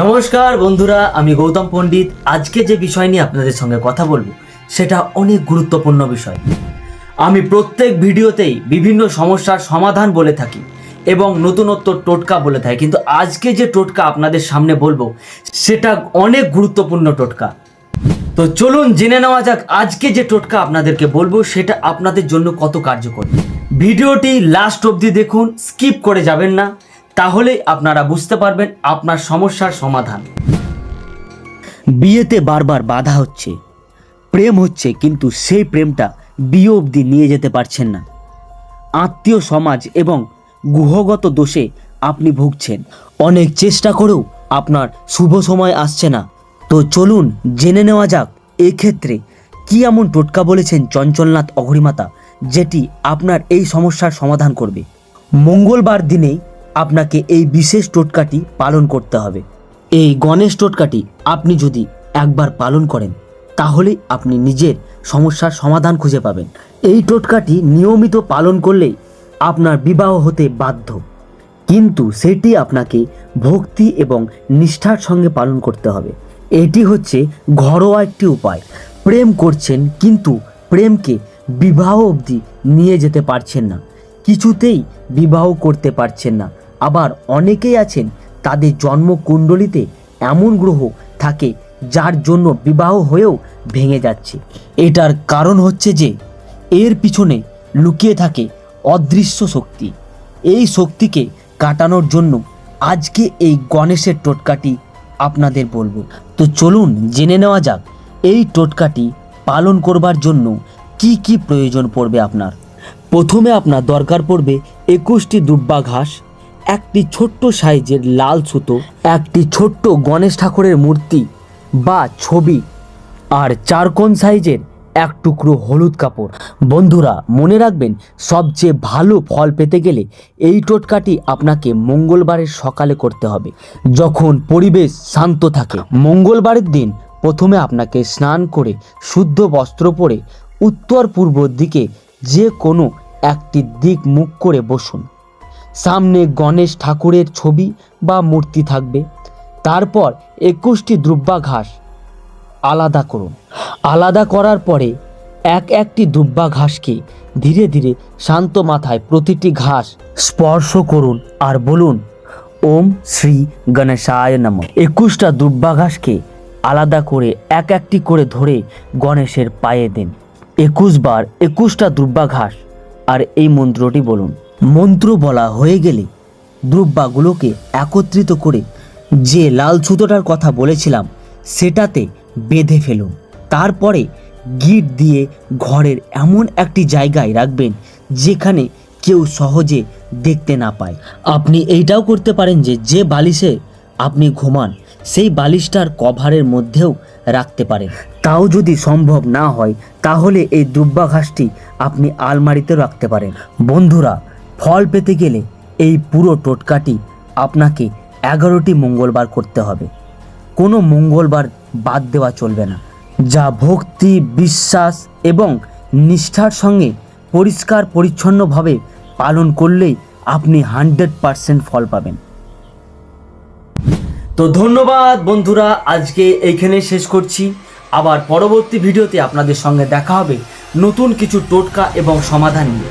নমস্কার বন্ধুরা, আমি গৌতম পণ্ডিত। আজকে যে বিষয় নিয়ে আপনাদের সঙ্গে কথা বলব, সেটা অনেক গুরুত্বপূর্ণ বিষয়। আমি প্রত্যেক ভিডিওতেই বিভিন্ন সমস্যার সমাধান বলে থাকি এবং নতুনত্ব টোটকা বলে থাকি। কিন্তু আজকে যে টোটকা আপনাদের সামনে বলব, সেটা অনেক গুরুত্বপূর্ণ টোটকা। তো চলুন জেনে নেওয়া যাক, আজকে যে টোটকা আপনাদেরকে বলব, সেটা আপনাদের জন্য কত কার্যকর। ভিডিওটি লাস্ট অবধি দেখুন স্কিপ করে যাবেন না। তাহলেই আপনারা বুঝতে পারবেন আপনার সমস্যার সমাধান। বিয়েতে বারবার বাধা হচ্ছে, প্রেম হচ্ছে, কিন্তু সেই প্রেমটা বিয়ে অবধি নিয়ে যেতে পারছেন না। আত্মীয় সমাজ এবং গুহগত দোষে আপনি ভুগছেন। অনেক চেষ্টা করেও আপনার শুভ সময় আসছে না। তো চলুন জেনে নেওয়া যাক, এক্ষেত্রে কি এমন টোটকা বলেছেন চঞ্চলনাথ অঘরিমাতা যেটি আপনার এই সমস্যার সমাধান করবে? মঙ্গলবার দিনেই আপনাকে এই বিশেষ টোটকাটি পালন করতে হবে। এই গণেশ টোটকাটি আপনি যদি একবার পালন করেন তাহলেই আপনি নিজের সমস্যার সমাধান খুঁজে পাবেন। এই টোটকাটি নিয়মিত পালন করলেই আপনার বিবাহ হতে বাধ্য। কিন্তু সেটি আপনাকে ভক্তি এবং নিষ্ঠার সঙ্গে পালন করতে হবে। এটি হচ্ছে ঘরোয়া একটি উপায়। প্রেম করছেন, কিন্তু প্রেমকে বিবাহ অবধি নিয়ে যেতে পারছেন না। কিছুতেই বিবাহ করতে পারছেন না। আবার অনেকেই আছেন তাদের জন্মকুণ্ডলিতে এমন গ্রহ থাকে যার জন্য বিবাহ হয়েও ভেঙে যাচ্ছে। এটার কারণ হচ্ছে যে, এর পিছনে লুকিয়ে থাকে অদৃশ্য শক্তি। এই শক্তিকে কাটানোর জন্য আজকে এই গণেশের টোটকাটি আপনাদের বলব। তো চলুন জেনে নেওয়া যাক, এই টোটকাটি পালন করবার জন্য কি কি প্রয়োজন পড়বে আপনার? প্রথমে আপনার দরকার পড়বে একুশটি দুব্বা ঘাস একটি ছোট্ট সাইজের লাল সুতো, একটি ছোট্ট গণেশ ঠাকুরের মূর্তি বা ছবি আর চারকোন সাইজের এক টুকরো হলুদ কাপড়। বন্ধুরা, মনে রাখবেন, সবচেয়ে ভালো ফল পেতে গেলে এই টোটকাটি আপনাকে মঙ্গলবারের সকালে করতে হবে। যখন পরিবেশ শান্ত থাকে, মঙ্গলবারের দিন প্রথমে আপনাকে স্নান করে শুদ্ধ বস্ত্র পরে উত্তর পূর্ব দিকে যে কোনো একটি দিক মুখ করে বসুন। সামনে গণেশ ঠাকুরের ছবি বা মূর্তি থাকবে। তারপর একুশটি দ্রব্যা ঘাস আলাদা করুন। আলাদা করার পরে এক একটি দুব্বা ঘাসকে ধীরে ধীরে শান্ত মাথায় প্রতিটি ঘাস স্পর্শ করুন আর বলুন, ওম শ্রী গণেশায় নম। একুশটা দুব্বা ঘাসকে আলাদা করে এক একটি করে ধরে গণেশের পায়ে দিন। একুশ বার একুশটা দুব্বা ঘাস আর এই মন্ত্রটি বলুন মন্ত্র বলা হয়ে গেলে দ্রব্যাগুলোকে একত্রিত করে যে লাল সুতোটার কথা বলেছিলাম, সেটাতে বেঁধে ফেলুন। তারপরে গিট দিয়ে ঘরের এমন একটি জায়গায় রাখবেন, যেখানে কেউ সহজে দেখতে না পায়। আপনি এইটাও করতে পারেন যে যে বালিশে আপনি ঘুমান, সেই বালিশটার কভারের মধ্যেও রাখতে পারেন। তাও যদি সম্ভব না হয়, তাহলে এই দুব্বা ঘাসটি আপনি আলমারিতে রাখতে পারেন। বন্ধুরা ফল পেতে গেলে এই পুরো টোটকাটি আপনাকে এগারোটি মঙ্গলবার করতে হবে। কোনো মঙ্গলবার বাদ দেওয়া চলবে না। যা ভক্তি, বিশ্বাস এবং নিষ্ঠার সঙ্গে পরিষ্কার, পরিচ্ছন্নভাবে পালন করলেই আপনি হান্ড্রেড পারসেন্ট ফল পাবেন। তো ধন্যবাদ বন্ধুরা, আজকে এইখানে শেষ করছি। আবার পরবর্তী ভিডিওতে আপনাদের সঙ্গে দেখা হবে নতুন কিছু টোটকা এবং সমাধান নিয়ে।